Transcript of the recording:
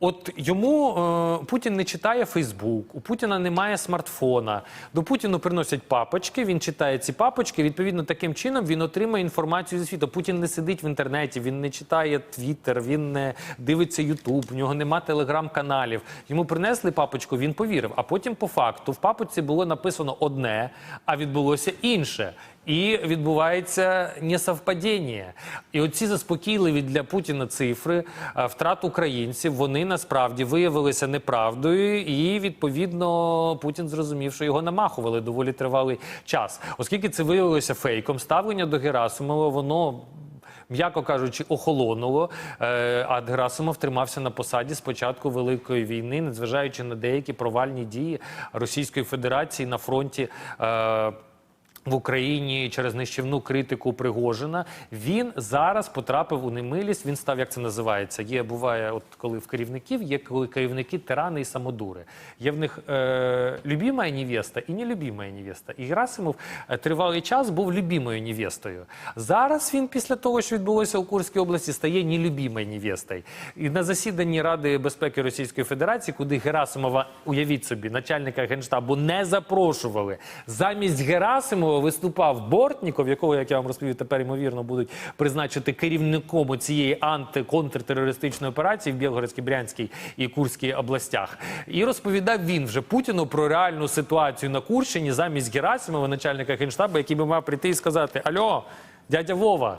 От йому е, Путін не читає Фейсбук, у Путіна немає смартфона. До Путіну приносять папочки. Він читає ці папочки. Відповідно, таким чином він отримує інформацію зі світу. Путін не сидить в інтернеті, він не читає Твіттер, він не дивиться Ютуб, в нього нема телеграм-каналів. Йому принесли папочку, він повірив. А потім, по факту, в папочці було написано одне, а відбулося інше. І відбувається несовпадіння. І оці заспокійливі для Путіна цифри е, втрат українців, вони насправді виявилися неправдою, і відповідно Путін зрозумів, що його намахували доволі тривалий час. Оскільки це виявилося фейком, ставлення до Герасимова, воно. М'яко кажучи, охолонуло, Е, а Герасимов тримався на посаді з початку Великої війни, незважаючи на деякі провальні дії Російської Федерації на фронті. В Україні через нищівну критику Пригожина. Він зараз потрапив у немилість. Він став, як це називається. Є буває, от коли в керівників є коли керівники тирани і самодури. Є в них е, любима невеста і нелюбима невеста. І Герасимов е, тривалий час був любимою невестою. Зараз він після того, що відбулося у Курській області, стає нелюбимою невестою. І на засіданні Ради безпеки Російської Федерації, куди Герасимова, уявіть собі, начальника генштабу не запрошували. Замість Герасимова виступав Бортніков, якого, як я вам розповів, тепер ймовірно будуть призначити керівником цієї антиконтртерористичної операції в Білгородській, Брянській і Курській областях. І розповідав він вже Путіну про реальну ситуацію на Курщині замість Герасимова, начальника генштабу, який би мав прийти і сказати: Альо, дядя Вова.